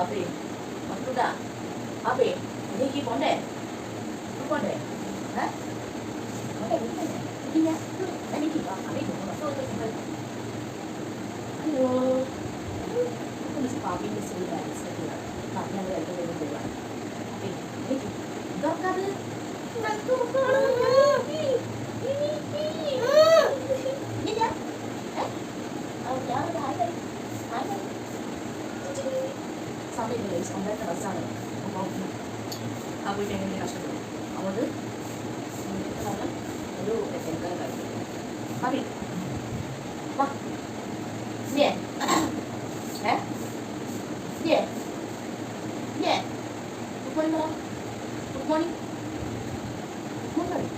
ബാബേ മക്കളുടാ ബാബേ ഇതിലേക്ക് പോണ്ടേ? പോണ്ടേ? ഏ? പോണ്ടേ, വിളിക്കണ്ടേ? വിളിക്കില്ല. എനിക്ക് വാ, അവിടെ സമയമില്ല ഈ സ്വന്തമായിട്ട് ബസ്സാണ് അപ്പോൾ ആ പോയിട്ട് എങ്ങനെ കഷ്ടപ്പെടും അതുകൊണ്ട് ഒരു എത്തേക്കാൻ കഴിയും മതി വാ ഇല്ലേ ഏ ഇല്ലേ ഗുഡ് മോർണിംഗ് പറ ഗുഡ് മോർണിംഗ് ഗുഡ് മോർണിംഗ്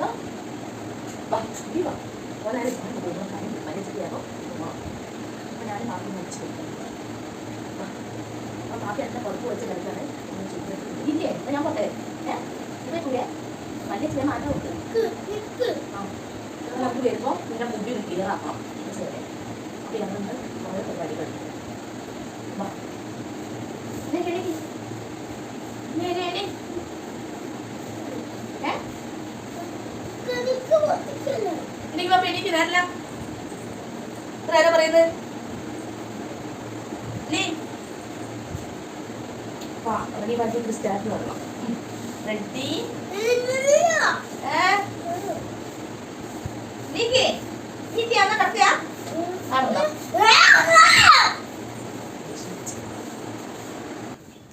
വാ വാ നീ വാ വളരെ കാര്യം മനസ്സിലാക്കോ അപ്പോൾ മേടിച്ച് കൊടുക്കുന്നു അപ്പോൾ കാപ്പി അതിന്റെ പുറത്ത് വെച്ച് കളിക്കാണ്. ഇല്ലേ? എന്നാ ഞാൻ പോട്ടെ. ഏ? ഇവിടെ കൂടെ വലിയ ചില മാറ്റം ഉണ്ട് ആ. നമുക്ക് വരുമ്പോൾ നിന്റെ മുമ്പിൽ ശരി ഞങ്ങൾ പരിപാടികൾ. ഏ? എനിക്ക് പറയുന്നത്? വാ നീ വണ്ടി ക്രിസ്റ്റാറ്റ് വരണം റെഡി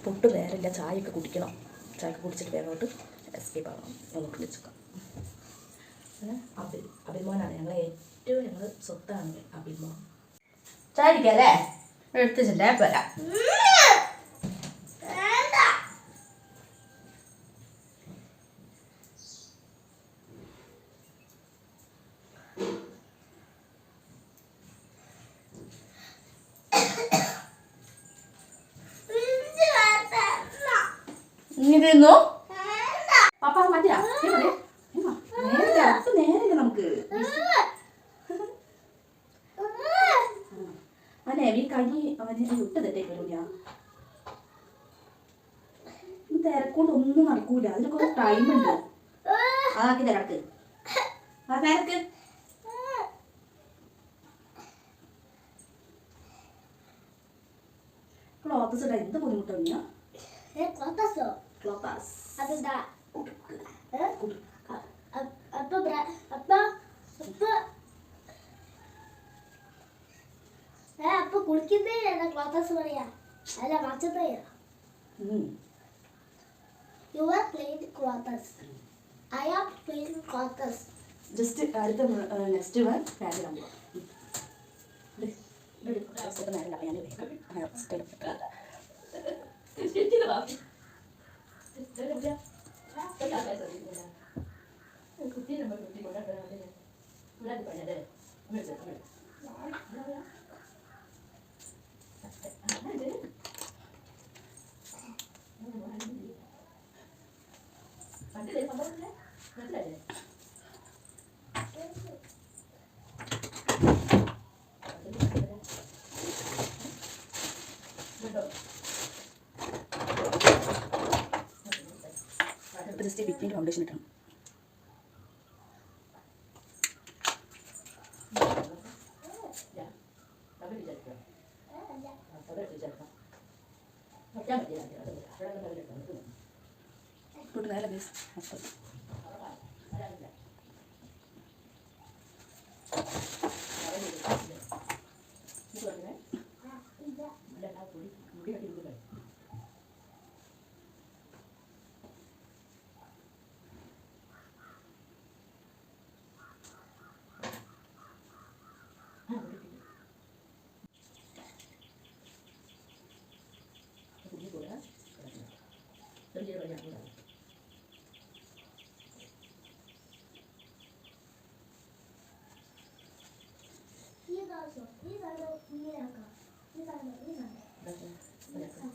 പൊട്ട് വേറില്ല ചായയൊക്കെ കുടിക്കണം. ചായയൊക്കെ കുടിച്ചിട്ട് വേറോട്ട് എസ്കേപ്പ് ആവണം. നമുക്ക് വിളിച്ചേക്കാം അബിൽ അഭിമോനാണ് ഞങ്ങൾ ഏറ്റവും ഞങ്ങൾ സ്വത്താണ് അഭിമോൻ ചായ കുടിക്കല്ലേ എടുത്ത് ചെല്ലേ വരാം. തിന്നു പാപ്പ മതിയാ. നേരെ നമുക്ക്? അവനെ ഈ കൈ അവനെ വിട്ട് തെറ്റേ വരൂല. തിരക്കൊണ്ട് ഒന്നും നടക്കൂല. അതിന് കുറച്ച് ടൈം ഉണ്ട്. അതാക്കി തിരക്ക് ആ തിരക്ക്. ക്ലോത്തസ് ഇടാൻ എന്ത് ബുദ്ധിമുട്ടാ ക്ലോത്താസ് അപ്പൊ കുളിക്കുന്നേ ക്ലോത്തസ് പറയാ അല്ല മച്ചത്തേ you are playing clothes I am playing clothes just അടുത്ത നെക്സ്റ്റ് വൺ പോവാം നേരം ഞാൻ Thank you. ജസ്റ്റ് ബിറ്റിന്റെ ഫൗണ്ടേഷൻ ഇട്ടണം ഇങ്ങോട്ട് നല്ല base ピザのピザのピザかピザのピザね。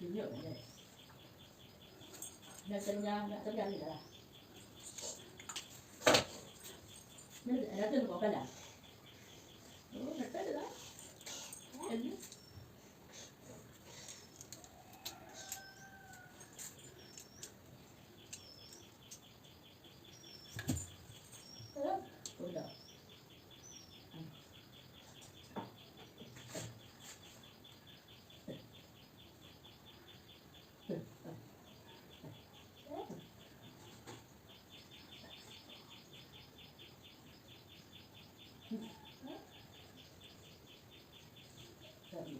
tín như này. Là chân giang đã chân giang gì đó là nó là từng có cái là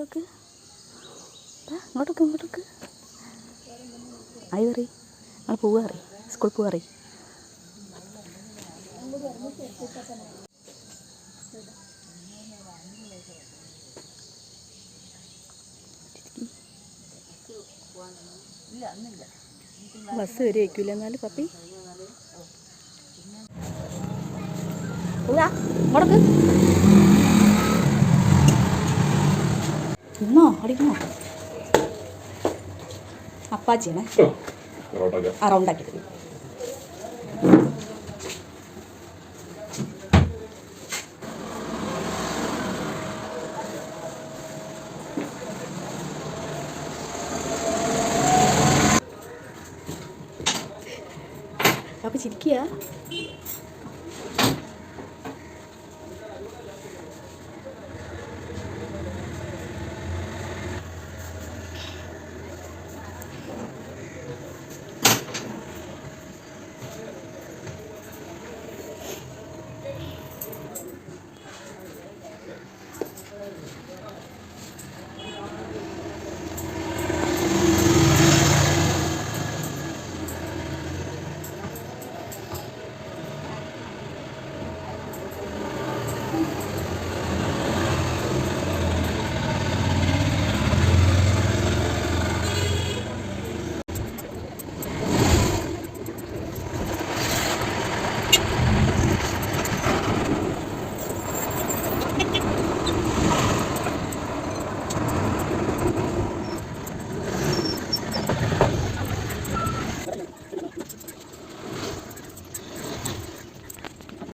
ഇങ്ങോട്ടേക്ക്. ഇങ്ങോട്ടേക്ക് ഇങ്ങോട്ടേക്ക്. ആയി കറി ഞങ്ങൾ പോവാറി സ്കൂൾ പോവാറി ബസ് വരുമായിരിക്കില്ല എന്നാലും പപ്പി? പോവാ. ഇങ്ങോട്ടേക്ക്. ഇന്നോ അടിക്കണോ അപ്പാച്ചിയാണ്. ആ റൗണ്ടാക്കി തരും അപ്പൊ ചിരിക്കുക